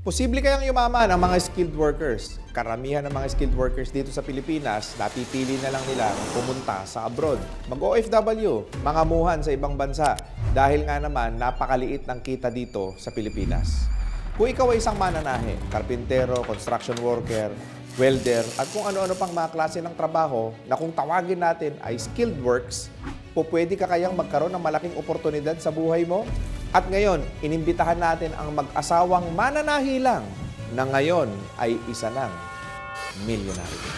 Posible kayang yumaman ang mga skilled workers. Karamihan ng mga skilled workers dito sa Pilipinas, napipili na lang nila pumunta sa abroad. Mag-OFW, mangamuhan sa ibang bansa. Dahil nga naman, napakaliit ng kita dito sa Pilipinas. Kung ikaw ay isang mananahe, karpintero, construction worker, welder, at kung ano-ano pang mga klase ng trabaho na kung tawagin natin ay skilled works, po pwede ka kayang magkaroon ng malaking oportunidad sa buhay mo? At ngayon, inimbitahan natin ang mag-asawang mananahi lang na ngayon ay isa ng milyonaryo.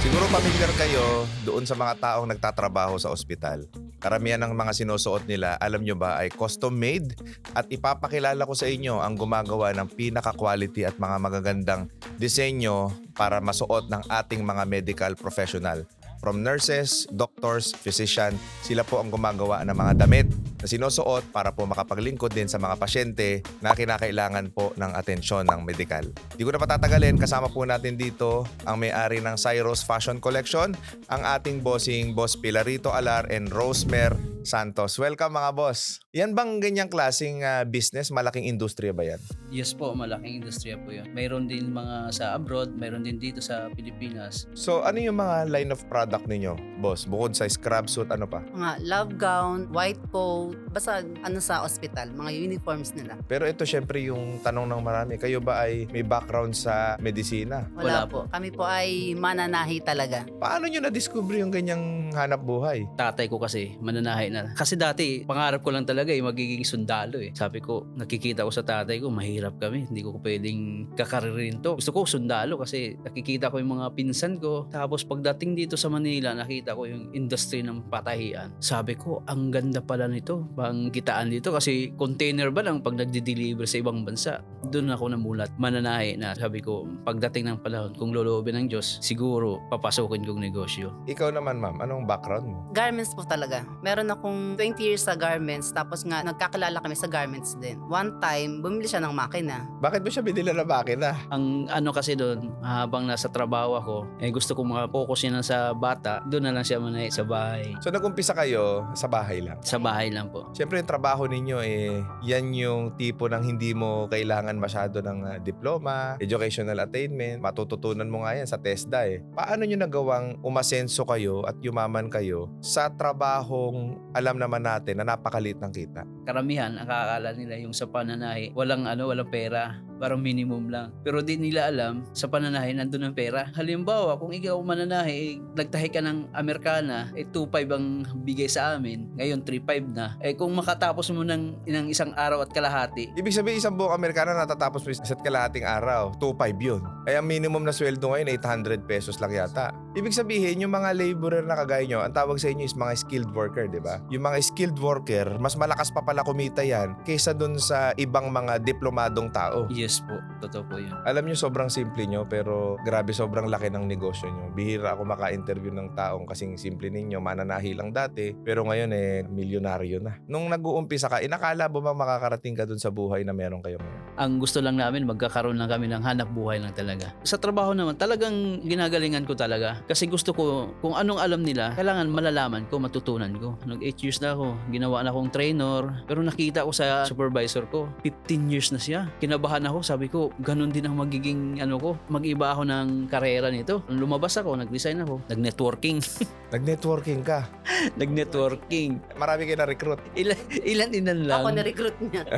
Siguro familiar kayo doon sa mga taong nagtatrabaho sa ospital. Karamihan ng mga sinusuot nila, alam nyo ba, ay custom made at ipapakilala ko sa inyo ang gumagawa ng pinaka-quality at mga magagandang disenyo para masuot ng ating mga medical professional. From nurses, doctors, physician, sila po ang gumagawa ng mga damit na sinusuot para po makapaglingkod din sa mga pasyente na kinakailangan po ng atensyon ng medical. Di ko na patatagalin, kasama po natin dito ang may-ari ng Cyrus Fashion Collection, ang ating bossing Boss Pilarito Alar and Rosemere Santos. Welcome mga boss. Yan bang ganyang klaseng ah, business? Malaking industriya ba yan? Yes po, malaking industriya po yun. Mayroon din mga sa abroad, mayroon din dito sa Pilipinas. So ano yung mga line of product ninyo, boss? Bukod sa scrub suit, ano pa? mga love gown, white coat, basta ano sa ospital, mga uniforms nila. Pero ito syempre yung tanong ng marami. Kayo ba ay may background sa medisina? Wala, Wala po. Kami po ay mananahi talaga. Paano nyo na-discover yung ganyang hanap buhay? Tatay ko kasi, mananahi na. Kasi dati, pangarap ko lang talaga eh, magiging sundalo eh. Sabi ko, nakikita ko sa tatay ko, mahirap kami. Hindi ko pwedeng kakaririn to. Gusto ko sundalo kasi nakikita ko yung mga pinsan ko. Tapos pagdating dito sa Manila, nakita ko yung industry ng patahian. Sabi ko, ang ganda pala nito. Pang kitaan dito kasi container ba lang pag nagde-deliver sa ibang bansa. Doon ako namulat. Mananahi na. Sabi ko, pagdating ng panahon, kung loloobin ng Diyos, siguro papasukin kong negosyo. Ikaw naman ma'am, anong background mo? Garments po talaga. Meron akong 20 years sa garments, tapos nga nagkakilala kami sa garments din. One time, bumili siya ng makina. Bakit mo siya binila na makina? Ang ano kasi doon, habang nasa trabaho ako, eh gusto ko makapokus yan sa bata, doon na lang siya manahi sa bahay. So nag-umpisa kayo sa bahay lang. Sa bahay lang po. Siyempre yung trabaho ninyo eh, yan yung tipo ng hindi mo kailangan masyado ng ah, diploma, educational attainment, matututunan mo nga yan sa TESDA eh. Paano nyo nagawang umasenso kayo at yumaman kayo sa trabahong alam naman natin na napakalit ng kita? Karamihan, ang akakala nila yung sa pananahi, walang ano, walang pera. Parang minimum lang. Pero di nila alam, sa pananahi, nandun ang pera. Halimbawa, kung ikaw mananahi, eh, nagtahi ka ng Amerikana, eh 2.5 ang bigay sa amin. Ngayon, 3.5 na. Eh kung makatapos mo ng, ng isang araw at kalahati, Ibig sabihin isang buong Amerikano natatapos mo isa't kalahating araw, 2.5 yun. Kaya ang minimum na sweldo ngayon 800 pesos lang yata. Ibig sabihin yung mga laborer na kagaya nyo, ang tawag sa inyo is mga skilled worker, di ba? Yung mga skilled worker, mas malakas pa pala kumita yan kaysa dun sa ibang mga diplomadong tao. yes po, totoo po yun. Alam nyo, sobrang simple nyo, pero grabe, sobrang laki ng negosyo nyo. Bihira ako maka-interview ng taong kasing simple ninyo, mananahi lang dati, pero ngayon eh, milyonaryo na. Nung nag-uumpisa ka, inakala mo ba makakarating ka dun sa buhay na meron kayo ngayon? ang gusto lang namin magkakaroon lang kami ng hanap buhay lang talaga. Sa trabaho naman, talagang ginagalingan ko talaga. Kasi gusto ko, kung anong alam nila, kailangan malalaman ko, matutunan ko. Nag 8 years na ako, ginawa na akong trainer, pero nakita ko sa supervisor ko, 15 years na siya. Kinabahan ako, sabi ko, ganun din ang magiging ano ko, mag-iba ako ng karera nito. Lumabas ako, nag-resign ako, nag-networking. Nag-networking ka. nag-networking. Marami kayo na-recruit. Ilan, ilan inan lang. Ako na-recruit niya.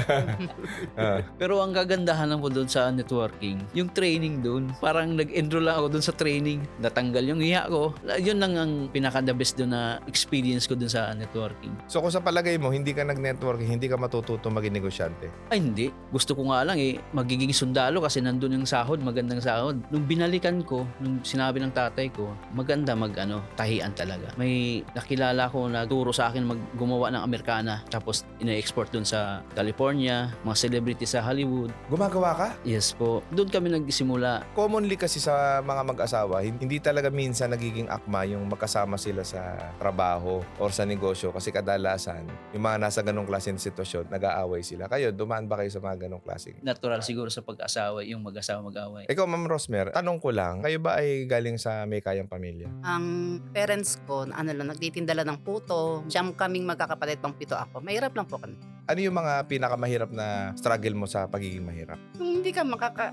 Ah. Pero ang kagandahan lang po doon sa networking, yung training doon, parang nag-enroll lang ako doon sa training. Natanggal yung hiya ko. Yun lang ang pinaka-the best doon na experience ko doon sa networking. so kung sa palagay mo, hindi ka nag-networking, hindi ka matututo maging negosyante. Ay hindi. Gusto ko nga lang eh, magiging sundalo kasi nandun yung sahod, magandang sahod. Nung binalikan ko, nung sinabi ng tatay ko, maganda mag ano, tahian talaga. May nakilala ko na turo sa akin mag gumawa ng Amerikana tapos ina-export doon sa California, mga celebrity sa Hollywood. Gumagawa ka? Yes po. Doon kami nagsimula. Commonly kasi sa mga mag-asawa, hin- hindi talaga minsan nagiging akma yung magkasama sila sa trabaho or sa negosyo kasi kadalasan yung mga nasa ganong klaseng sitwasyon, nag-aaway sila. Kayo, dumaan ba kayo sa mga ganong klaseng? Natural siguro sa pag-asawa yung mag-asawa mag-away. Ikaw, Ma'am Rosmer, tanong ko lang, kayo ba ay galing sa may kayang pamilya? Ang parents ko, ano lang, nagtitinda lang ng puto. Siyam kaming magkakapatid pang pito ako. Mahirap lang po kami. Ano yung mga pinakamahirap na struggle mo sa pagiging mahirap? Yung hindi ka makaka...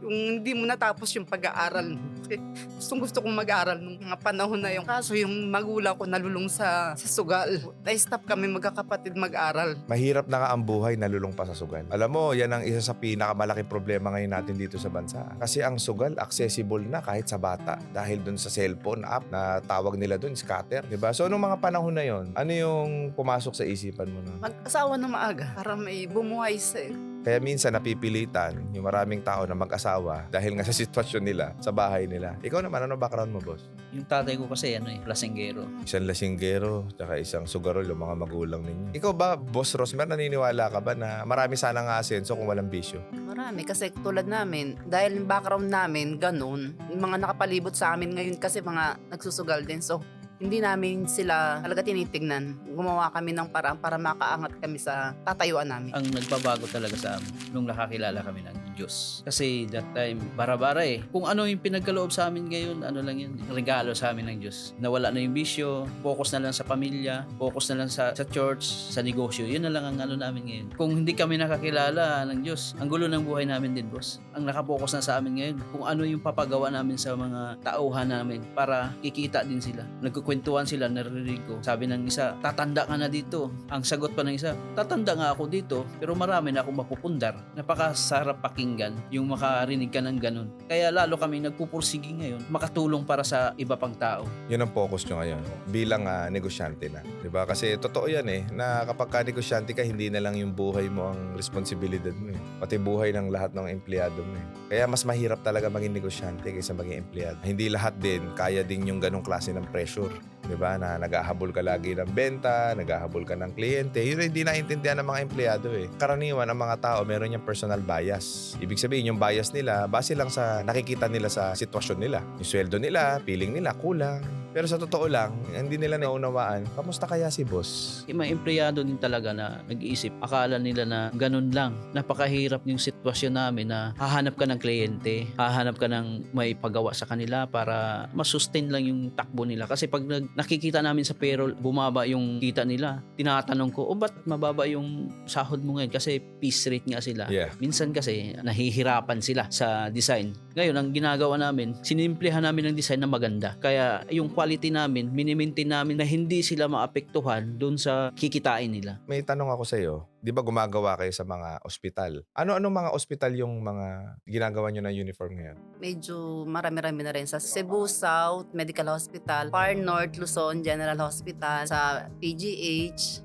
Yung hindi mo natapos yung pag-aaral mo. Kasi gustong gusto kong mag-aaral nung mga panahon na yung kaso yung magulang ko nalulong sa, sa sugal. Na-stop kami magkakapatid mag-aral. Mahirap na nga ang buhay, nalulong pa sa sugal. Alam mo, yan ang isa sa pinakamalaking problema ngayon natin dito sa bansa. Kasi ang sugal, accessible na kahit sa bata. Dahil dun sa cellphone app na tawag nila dun, scatter. 'di ba So, nung mga panahon na yon ano yung pumasok sa isipan mo na? Mag-asawa na maaga para may bumuhay sa Kaya minsan napipilitan yung maraming tao na mag-asawa dahil nga sa sitwasyon nila, sa bahay nila. Ikaw naman, ano background mo, boss? Yung tatay ko kasi ano eh, lasinggero. Isang lasinggero, tsaka isang sugarol, yung mga magulang ninyo. Ikaw ba, boss Rosmer, naniniwala ka ba na marami sanang asenso kung walang bisyo? Marami kasi tulad namin, dahil yung background namin ganun, yung mga nakapalibot sa amin ngayon kasi mga nagsusugal din. So, hindi namin sila talaga tinitignan. Gumawa kami ng paraan para makaangat kami sa tatayuan namin. Ang nagbabago talaga sa amin nung nakakilala kami ng Diyos. Kasi that time, bara-bara eh. Kung ano yung pinagkaloob sa amin ngayon, ano lang yun, regalo sa amin ng Diyos. Nawala na yung bisyo, focus na lang sa pamilya, focus na lang sa, sa church, sa negosyo. Yun na lang ang ano namin ngayon. Kung hindi kami nakakilala ng Diyos, ang gulo ng buhay namin din, boss. Ang nakapokus na sa amin ngayon, kung ano yung papagawa namin sa mga tauhan namin para kikita din sila. Nagkukwentuhan sila, naririnig ko. Sabi ng isa, tatanda ka na dito. Ang sagot pa ng isa, tatanda nga ako dito, pero marami na akong mapupundar. Napakasarap pakinggan yung makarinig ka ng ganun. Kaya lalo kami nagpupursigi ngayon, makatulong para sa iba pang tao. Yun ang focus nyo ngayon bilang ah, negosyante na. ba? Kasi totoo yan eh, na kapag ka negosyante ka, hindi na lang yung buhay mo ang responsibilidad mo eh. Pati buhay ng lahat ng empleyado mo eh. Kaya mas mahirap talaga maging negosyante kaysa maging empleyado. Hindi lahat din, kaya din yung ganong klase ng pressure. 'di ba? Na naghahabol ka lagi ng benta, naghahabol ka ng kliyente. Yun hindi naintindihan ng mga empleyado eh. Karaniwan ang mga tao meron yung personal bias. Ibig sabihin yung bias nila base lang sa nakikita nila sa sitwasyon nila. Yung sweldo nila, feeling nila kulang. Pero sa totoo lang, hindi nila naunawaan, kamusta kaya si boss? Yung mga empleyado din talaga na nag-iisip, akala nila na ganun lang. Napakahirap yung sitwasyon namin na hahanap ka ng kliyente, hahanap ka ng may pagawa sa kanila para masustain lang yung takbo nila. Kasi pag nag- nakikita namin sa payroll, bumaba yung kita nila, tinatanong ko, o ba't mababa yung sahod mo ngayon? Kasi piece rate nga sila. Yeah. Minsan kasi nahihirapan sila sa design. Ngayon, ang ginagawa namin, sinimplihan namin ang design na maganda. Kaya yung quality namin, minimaintain namin na hindi sila maapektuhan doon sa kikitain nila. May tanong ako sa iyo. 'Di ba gumagawa kayo sa mga ospital? Ano-ano mga ospital yung mga ginagawa nyo na uniform ngayon? Medyo marami-rami na rin sa Cebu South Medical Hospital, Far North Luzon General Hospital, sa PGH,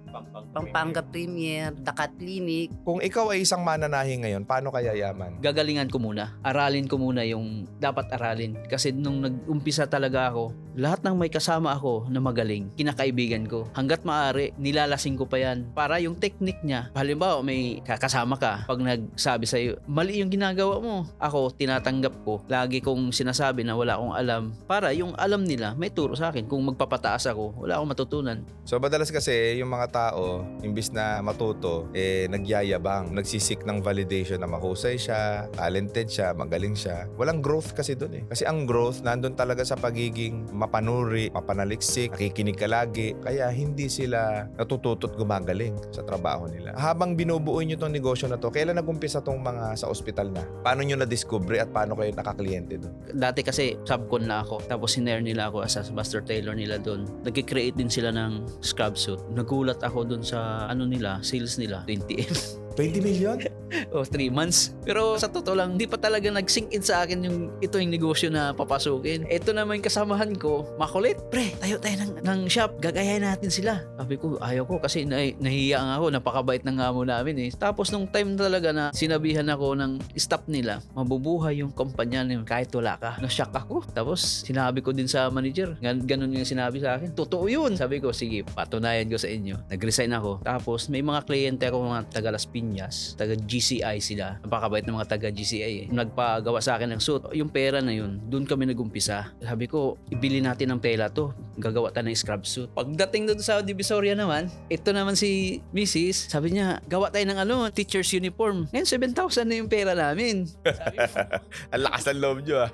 Pampanga Premier, Dakat Clinic, Kung ikaw ay isang mananahi ngayon, paano kaya yaman? gagalingan ko muna. Aralin ko muna yung dapat aralin. Kasi nung nag-umpisa talaga ako, lahat ng may kasama ako na magaling, kinakaibigan ko. Hanggat maaari, nilalasing ko pa yan. Para yung technique niya, halimbawa may kakasama ka, pag nagsabi sa'yo, mali yung ginagawa mo. Ako, tinatanggap ko. Lagi kong sinasabi na wala akong alam. Para yung alam nila, may turo sa akin. Kung magpapataas ako, wala akong matutunan. So madalas kasi yung mga tao, imbis na matuto, eh nagyayabang, nagsisik ng validation na mahusay siya, talented siya, magaling siya. Walang growth kasi doon eh. Kasi ang growth nandun talaga sa pagiging mapanuri, mapanaliksik, nakikinig ka lagi. Kaya hindi sila natututo't gumagaling sa trabaho nila. Habang binubuo nyo tong negosyo na to, kailan nagumpisa tong mga sa ospital na? Paano nyo na-discover at paano kayo nakakliyente doon? dati kasi subcon na ako tapos sinare nila ako as a master tailor nila doon nagki-create din sila ng scrub suit nagulat ako doon sa ano nila sales nila 20M 20 million? o 3 months. Pero sa totoo lang di pa talaga nag-sink in sa akin yung ito yung negosyo na papasukin. Ito naman yung kasamahan ko makulit. Pre tayo tayo ng, ng shop. Gagayahin natin sila. Sabi ko ayaw ko kasi na, nahiya nga ako. Napakabait ng amo namin eh. Tapos nung time talaga na sinabihan ako ng staff nila mabubuhay yung kumpanya nila kahit wala ka. Na-shock ako. Tapos sinabi ko din sa manager gan ganun yung sinabi sa akin. Totoo yun. Sabi ko sige patunayan ko sa inyo. Nag-resign ako. Tapos may mga kliyente ako mga taga Las Piñas taga GCI sila napakabait ng mga taga GCI eh. nagpagawa sa akin ng suit yung pera na yun doon kami nagumpisa sabi ko ibili natin ng tela to gagawa tayo ng scrub suit pagdating doon sa Divisoria naman ito naman si Mrs. sabi niya gawa tayo ng ano teacher's uniform ngayon 7,000 na yung pera namin Ang lakas ng loob nyo ah.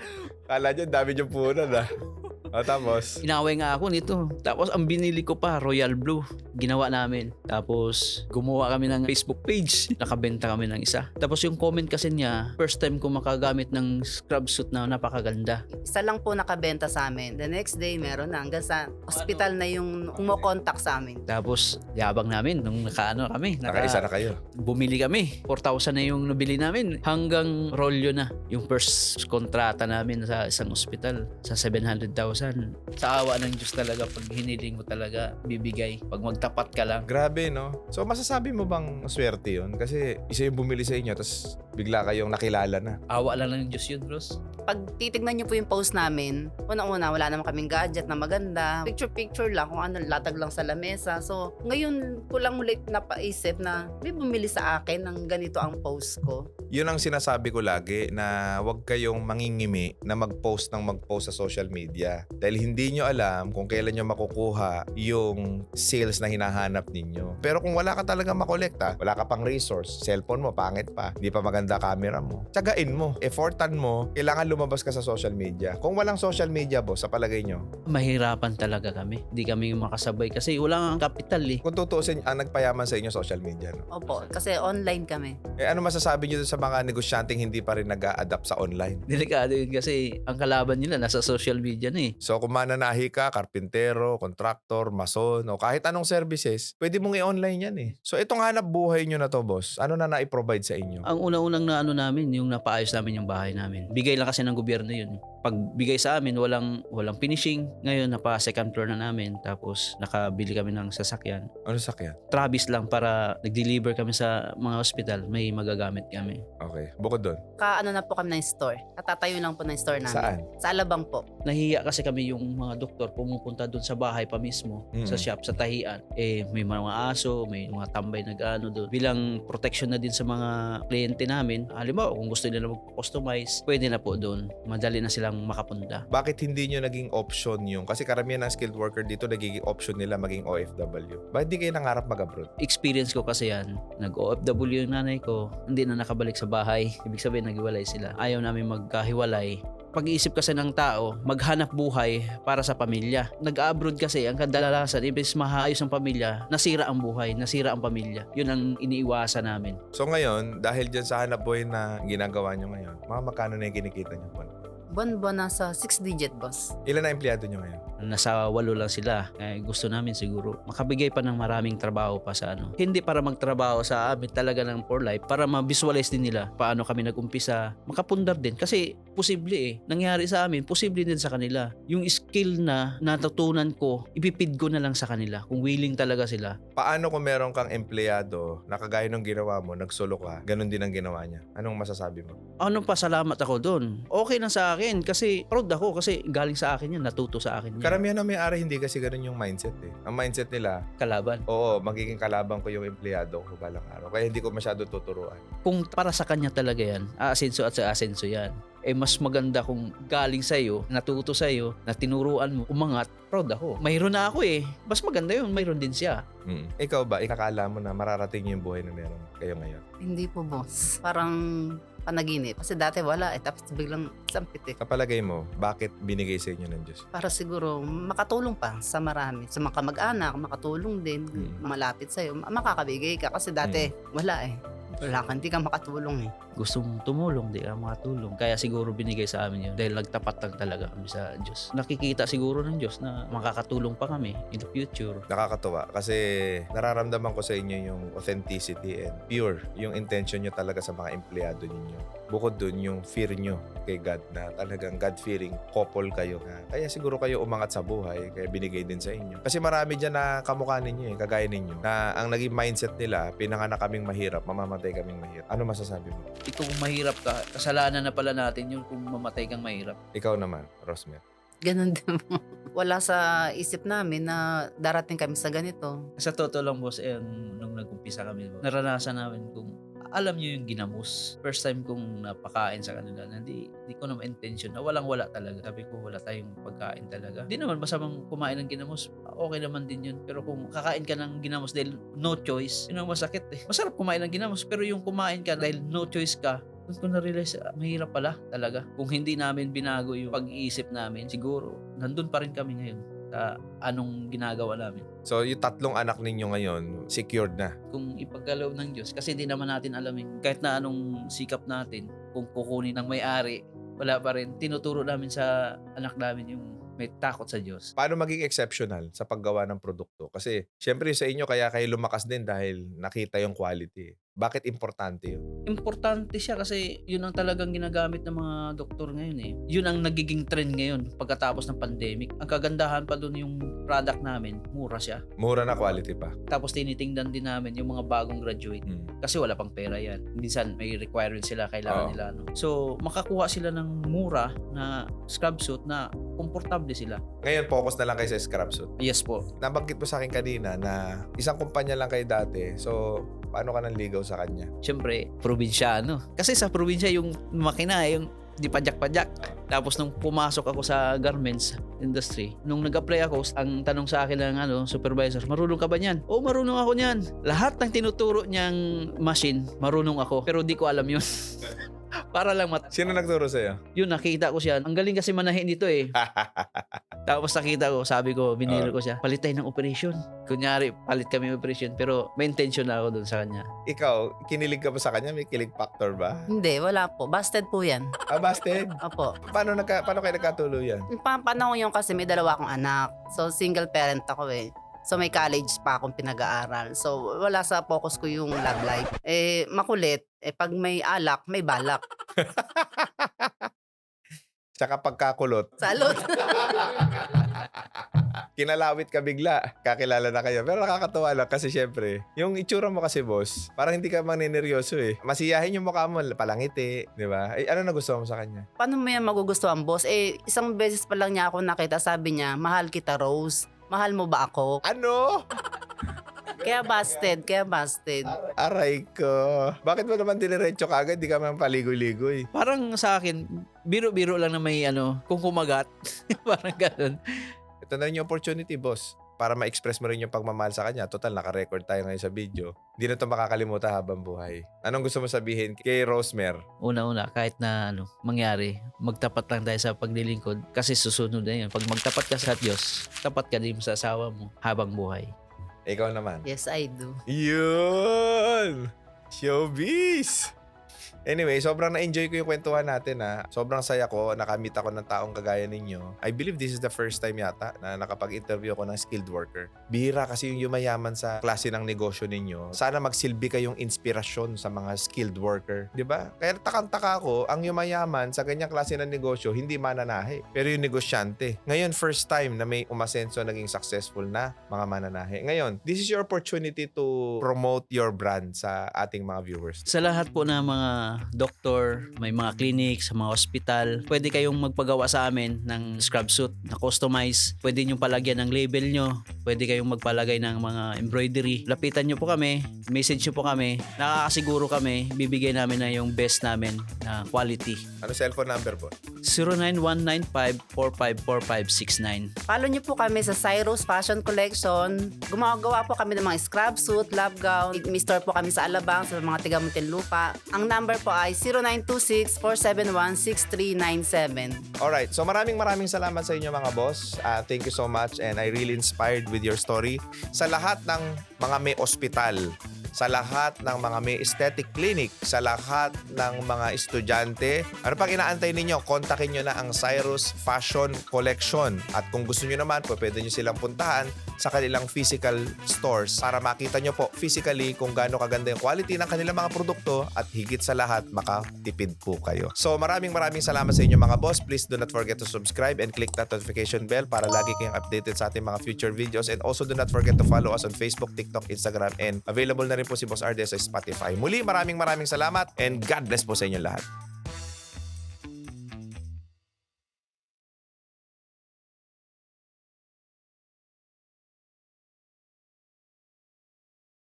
Kala nyo, dami nyo punan ah. O tapos, Inaway nga ako nito. Tapos ang binili ko pa, Royal Blue. Ginawa namin. Tapos gumawa kami ng Facebook page. Nakabenta kami ng isa. Tapos yung comment kasi niya, first time ko makagamit ng scrub suit na napakaganda. Isa lang po nakabenta sa amin. The next day, meron na. Hanggang sa hospital na yung kumokontak sa amin. Tapos yabang namin nung nakaano kami. naka- nakaisa na kayo. bumili kami. 4,000 na yung nabili namin. Hanggang rolyo na. Yung first kontrata namin sa isang ospital sa 700,000. Sa awa ng Diyos talaga pag hiniling mo talaga bibigay. Pag magtapat ka lang. Grabe, no? So, masasabi mo bang swerte yun? Kasi isa yung bumili sa inyo, tapos bigla kayong nakilala na. Awa lang ng Diyos yun, bros. Pag titignan niyo po yung post namin, unang-una, wala naman kaming gadget na maganda. Picture-picture lang, kung ano, latag lang sa lamesa. So, ngayon ko lang ulit napaisip na may bumili sa akin ng ganito ang post ko. Yun ang sinasabi ko lagi na huwag kayong mangingimi na mag-post ng mag-post sa social media. Dahil hindi nyo alam kung kailan nyo makukuha yung sales na hinahanap ninyo. Pero kung wala ka talaga makolekta, wala ka pang resource, cellphone mo, pangit pa, hindi pa maganda camera mo, tsagain mo, effortan mo, kailangan lumabas ka sa social media. Kung walang social media, boss, sa palagay nyo, Mahirapan talaga kami. Hindi kami makasabay kasi wala nga kapital eh. kung tutuusin, ang nagpayaman sa inyo social media, no? Opo, kasi online kami. Eh, ano masasabi nyo sa mga negosyanteng hindi pa rin nag adapt sa online? Delikado yun kasi ang kalaban nila nasa social media na eh. So kung mananahi ka, karpintero, kontraktor, mason, o kahit anong services, pwede mong i-online yan eh. So itong hanap buhay nyo na to, boss, ano na na-provide sa inyo? Ang una-unang na ano namin, yung napaayos namin yung bahay namin. Bigay lang kasi ng gobyerno yun. Pag bigay sa amin, walang walang finishing. Ngayon, napa second floor na namin. Tapos, nakabili kami ng sasakyan. Ano sakyan? Travis lang para nag-deliver kami sa mga hospital. May magagamit kami. Okay. Bukod doon. Ka ano na po kami ng store. Katatayo lang po ng store namin. Saan? Sa Alabang po. Nahiya kasi kami yung mga doktor pumupunta doon sa bahay pa mismo. Mm. Sa shop, sa tahian. Eh, may mga aso, may mga tambay na ano doon. Bilang protection na din sa mga kliyente namin. Halimbawa, kung gusto nila mag-customize, pwede na po doon. Madali na silang makapunta. Bakit hindi nyo naging option yung, kasi karamihan ng skilled worker dito, nagiging option nila maging OFW. Bakit di kayo nangarap mag-abroad? experience ko kasi yan, nag-OFW yung nanay ko, hindi na nakabalik sa bahay. Ibig sabihin, naghiwalay sila. Ayaw namin magkahiwalay. Pag-iisip kasi ng tao, maghanap buhay para sa pamilya. Nag-abroad kasi, ang kadalasan, ibig maayos ang pamilya, nasira ang buhay, nasira ang pamilya. Yun ang iniiwasan namin. So ngayon, dahil dyan sa hanap buhay na ginagawa nyo ngayon, mga magkano na yung kinikita nyo? buwan? Buwan-buwan nasa 6 digit boss. Ilan na empleyado nyo ngayon? Nasa walo lang sila. Eh, gusto namin siguro makabigay pa ng maraming trabaho pa sa ano. Hindi para magtrabaho sa amin talaga ng for life, para ma-visualize din nila paano kami nag-umpisa. Makapundar din kasi posible eh. Nangyari sa amin, posible din sa kanila. Yung skill na natutunan ko, ipipid ko na lang sa kanila kung willing talaga sila. Paano kung meron kang empleyado na kagaya ng ginawa mo, nagsolo ka, ganun din ang ginawa niya? Anong masasabi mo? Ano pa salamat ako doon. Okay na sa akin kasi proud ako kasi galing sa akin yan, natuto sa akin yan. Karamihan ng may-ari hindi kasi ganun yung mindset eh. Ang mindset nila, Kalaban. oo, magiging kalaban ko yung empleyado ko balang araw. Kaya hindi ko masyado tuturuan. kung para sa kanya talaga yan, aasenso at sa asenso yan, eh mas maganda kung galing sa iyo, natuto sa iyo, na tinuruan mo, umangat, proud ako. Mayroon na ako eh. Mas maganda yun, mayroon din siya. Mm. Ikaw ba, ikakala mo na mararating yung buhay na meron kayo ngayon? Hindi po boss. Parang panaginip. Kasi dati wala eh. Tapos biglang sampit eh. Kapalagay mo, bakit binigay sa inyo ng Diyos? Para siguro makatulong pa sa marami. Sa mga kamag-anak, makatulong din. Mm. Malapit sa'yo. Makakabigay ka. Kasi dati wala eh. Wala ka, hindi ka makatulong eh. Gusto mong tumulong, di ka makatulong. Kaya siguro binigay sa amin yun. Dahil nagtapat lang talaga kami sa Diyos. Nakikita siguro ng Diyos na makakatulong pa kami in the future. Nakakatuwa kasi nararamdaman ko sa inyo yung authenticity and pure yung intention nyo talaga sa mga empleyado ninyo. Bukod dun yung fear nyo kay God na talagang God-fearing couple kayo. Na, kaya siguro kayo umangat sa buhay kaya binigay din sa inyo. Kasi marami dyan na kamukha ninyo eh, kagaya ninyo na ang naging mindset nila, pinanganak kaming mahirap, mamamatay kaming mahirap. Ano masasabi mo? Ito kung mahirap ka, kasalanan na pala natin yun kung mamatay kang mahirap. Ikaw naman, Rosmer. Ganon din po. Wala sa isip namin na darating kami sa ganito. Sa totoo lang boss, eh, nung nag-umpisa kami, naranasan namin kung alam niyo yung ginamos. First time kong napakain sa kanila na hindi, hindi ko naman intention na walang wala talaga. Sabi ko wala tayong pagkain talaga. Hindi naman masamang kumain ng ginamos. Okay naman din yun. Pero kung kakain ka ng ginamos dahil no choice, yun ang masakit eh. Masarap kumain ng ginamos pero yung kumain ka dahil no choice ka, Doon ko na-realize, ah, mahirap pala talaga. Kung hindi namin binago yung pag-iisip namin, siguro, nandun pa rin kami ngayon sa anong ginagawa namin. So, yung tatlong anak ninyo ngayon, secured na. Kung ipagkalaw ng Diyos, kasi di naman natin alamin, kahit na anong sikap natin, kung kukunin ng may-ari, wala pa rin. Tinuturo namin sa anak namin yung may takot sa Diyos. Paano maging exceptional sa paggawa ng produkto? Kasi, syempre sa inyo, kaya kayo lumakas din dahil nakita yung quality. Bakit importante yun? Importante siya kasi yun ang talagang ginagamit ng mga doktor ngayon eh. Yun ang nagiging trend ngayon pagkatapos ng pandemic. Ang kagandahan pa doon yung product namin, mura siya. Mura na quality pa. Tapos tinitingnan din namin yung mga bagong graduate Mm. kasi wala pang pera yan. Minsan may requirement sila, kailangan Oo. nila. No? So, makakuha sila ng mura na scrub suit na komportable sila. Ngayon, focus na lang kayo sa scrap suit. Yes po. Nabanggit mo sa akin kanina na isang kumpanya lang kayo dati. So, paano ka nanligaw sa kanya? Siyempre, probinsyano. Kasi sa probinsya yung makina, yung di pajak-pajak. Tapos nung pumasok ako sa garments industry, nung nag-apply ako, ang tanong sa akin ng ano, supervisor, marunong ka ba niyan? Oo, marunong ako niyan. Lahat ng tinuturo niyang machine, marunong ako. Pero di ko alam yun. Para lang mat... Sino nagturo sa'yo? Yun, nakita ko siya. Ang galing kasi manahin dito eh. Tapos nakita ko, sabi ko, biniro ko siya, palit tayo ng operation. Kunyari, palit kami ng operation. Pero may intention na ako doon sa kanya. Ikaw, kinilig ka ba sa kanya? May kilig factor ba? Hindi, wala po. Busted po yan. Ah, busted. Opo. Paano, nagka, paano kayo nagkatuluyan? Yung pa- panahon yun kasi may dalawa akong anak. So, single parent ako eh. So, may college pa akong pinag-aaral. So, wala sa focus ko yung love life. Eh, makulit. Eh, pag may alak, may balak. Tsaka pagkakulot, Salud. kinalawit ka bigla. Kakilala na kayo. Pero nakakatawa lang kasi syempre, yung itsura mo kasi boss, parang hindi ka manineryoso eh. Masiyahin yung mukha mo, palangiti, di ba? Eh, ano na gusto mo sa kanya? Paano mo yan magugustuhan, boss? Eh, isang beses pa lang niya ako nakita. Sabi niya, mahal kita, Rose. Mahal mo ba ako? Ano? Kaya busted, kaya busted. Aray ko. Bakit mo naman diniretso ka agad? Di ka man paligoy-ligoy. Parang sa akin, biro-biro lang na may ano, kung kumagat. Parang ganun. Ito na yung opportunity, boss. Para ma-express mo rin yung pagmamahal sa kanya. Total, naka-record tayo ngayon sa video. Hindi na ito makakalimutan habang buhay. Anong gusto mo sabihin kay Rosemary? Una-una, kahit na ano, mangyari, magtapat lang tayo sa paglilingkod kasi susunod na yun. Pag magtapat ka sa Diyos, tapat ka din sa asawa mo habang buhay. Ikaw naman. Yes, I do. Yun! Showbiz! Anyway, sobrang na-enjoy ko yung kwentuhan natin ha. Sobrang saya ko, nakamit ako ng taong kagaya ninyo. I believe this is the first time yata na nakapag-interview ako ng skilled worker. Bihira kasi yung yumayaman sa klase ng negosyo ninyo. Sana magsilbi kayong inspirasyon sa mga skilled worker. ba? Kaya takang-taka ako, ang yumayaman sa ganyang klase ng negosyo, hindi mananahe. Pero yung negosyante. Ngayon, first time na may umasenso naging successful na mga mananahe. Ngayon, this is your opportunity to promote your brand sa ating mga viewers. Sa lahat po ng mga doktor, may mga clinics, sa mga hospital, pwede kayong magpagawa sa amin ng scrub suit na customize. Pwede nyo palagyan ng label nyo. Pwede kayong magpalagay ng mga embroidery. Lapitan nyo po kami, message nyo po kami. Nakakasiguro kami, bibigay namin na yung best namin na quality. Ano cellphone number po? 09195454569. Follow niyo po kami sa Cyrus Fashion Collection. Gumagawa po kami ng mga scrub suit, love gown. May store po kami sa Alabang sa mga tiga Muntinlupa. Ang number po ay 0926-471-6397. Alright, so maraming maraming salamat sa inyo mga boss. Ah, thank you so much and I really inspired with your story. Sa lahat ng mga may ospital, sa lahat ng mga may aesthetic clinic, sa lahat ng mga estudyante, ano pang inaantay ninyo? Kontakin nyo na ang Cyrus Fashion Collection. At kung gusto nyo naman pwede nyo silang puntahan sa kanilang physical stores para makita nyo po physically kung gaano kaganda yung quality ng kanilang mga produkto at higit sa lahat, makatipid po kayo. So maraming maraming salamat sa inyo mga boss. Please do not forget to subscribe and click that notification bell para lagi kayong updated sa ating mga future videos and also do not forget to follow us on Facebook, TikTok, Instagram and available na rin po si Boss RD sa Spotify. Muli maraming maraming salamat and God bless po sa inyo lahat.